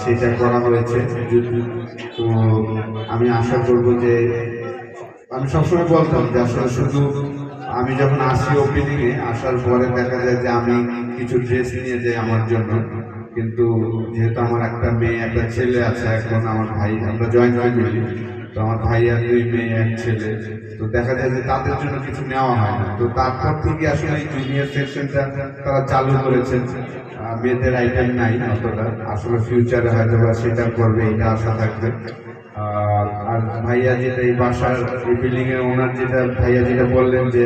সেটা করা হয়েছে। তো, আমি আশা করব যে, আমি সবসময় বলতাম যে আসলে শুধু আমি যখন আসি ওপেনিংয়ে আসার পরে দেখা যায় যে আমি কিছু ড্রেস নিয়ে যাই আমার জন্য। কিন্তু যেহেতু আমার একটা মেয়ে, একটা ছেলে আছে, এখন আমার ভাই, আমরা জয়েন্ট ফ্যামিলি তো আমার ভাইয়া, দুই মেয়ে, এক ছেলে। তো দেখা যায় যে তাদের জন্য কিছু নেওয়া হয় না। তো তারপর থেকে আসলে এই জুনিয়র সেকশনটা তারা চালু করেছেন মেয়েদের আইটেম নাই অতটা। আসলে ফিউচারে হয়তো বা সেটা করবে, এটা আশা থাকবে। আর ভাইয়া যেটা এই বাসার, এই এর ওনার যেটা, ভাইয়া যেটা বললেন যে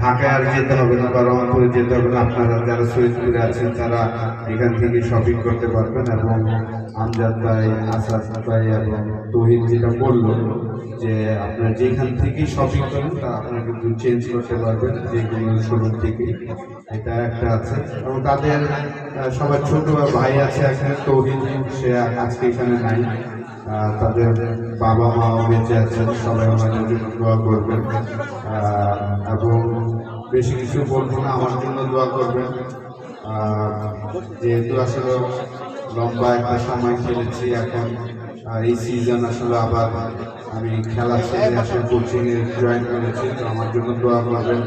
ঢাকায় আর যেতে হবে না বা রংপুরে যেতে হবে না। আপনারা যারা সৈয়দপুরে আছেন, তারা এখান থেকে শপিং করতে পারবেন এবং আমজাদ ভাই, আসাদ এবং তহিদ যেটা বলল যে আপনারা যেখান থেকেই শপিং করেন, তা আপনারা কিন্তু চেঞ্জ করতে পারবেন যে কোনো শোরুম থেকে এটা একটা আছে। এবং তাদের সবার ছোট ভাই আছে এখানে, তহিদ, সে আজকে এখানে নাই। তাদের বাবা মাও বেঁচে আছেন সবাই ওনাদের জন্য দোয়া করবেন। এবং বেশি কিছু বলব না, আমার জন্য দোয়া করবেন। যেহেতু আসলে লম্বা একটা সময় খেলেছি, এখন এই সিজন আসলে আবার আমি খেলা ছেড়ে আসলে কোচিং এ জয়েন করেছি, তো আমার জন্য দোয়া করবেন।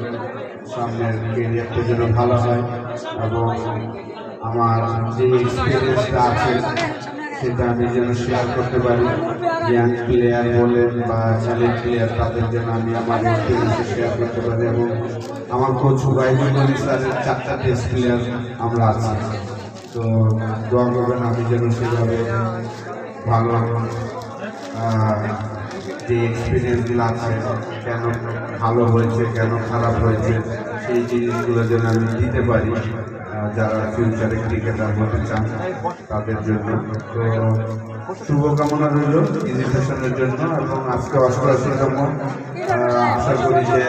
সামনের কেরিয়ারটা যেন ভালো হয় এবং আমার যে এক্সপিরিয়েন্সটা আছে সেটা আমি যেন শেয়ার করতে পারি। ইয়াং প্লেয়ার বলেন বা চ্যালেঞ্জ প্লেয়ার তাদের জন্য আমি আমার এক্সপিরিয়েন্স শেয়ার করতে পারি এবং আমার কোচ বাইবুল স্যারের চারটা টেস্ট প্লেয়ার আমরা আছি। তো দোয়া করবেন আমি যেন সেভাবে ভালো যে এক্সপিরিয়েন্সগুলো আছে, কেন ভালো হয়েছে, কেন খারাপ হয়েছে, সেই জিনিসগুলো যেন আমি দিতে পারি। যারা ফিউচারে ক্রিকেটার হতে চান, তাদের জন্য তো শুভকামনা রইল ইনভিটেশনের জন্য এবং আজকে অষ্টআশিতম আশা করি যে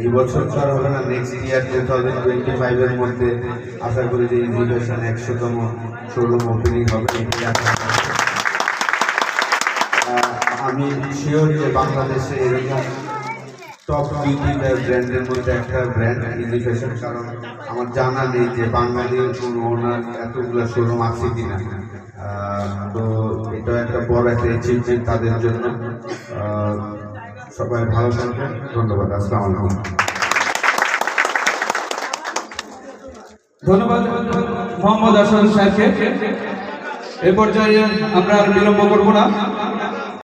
এই বছর আর হবে না next year two thousand twenty ফাইভের মধ্যে, আশা করি যে ইনভিটেশন একশোতম শোরুম ওপেনিং হবে আমি শিওর যে বাংলাদেশে এরকম টপ বিউটি ব্র্যান্ডের মধ্যে একটা ব্র্যান্ড ইজি ফ্যাশন কারণ আমার জানা নেই যে বাঙালির কোনো ওনার এতগুলো শোরুম আছে কিনা। তো এটা একটা বড় একটা অ্যাচিভমেন্ট তাদের জন্য। সবাই ভালো থাকবেন। ধন্যবাদ। আসসালামু আলাইকুম। ধন্যবাদ মোহাম্মদ হাসান স্যারকে। এ পর্যায়ে আমরা আর বিলম্ব করব না।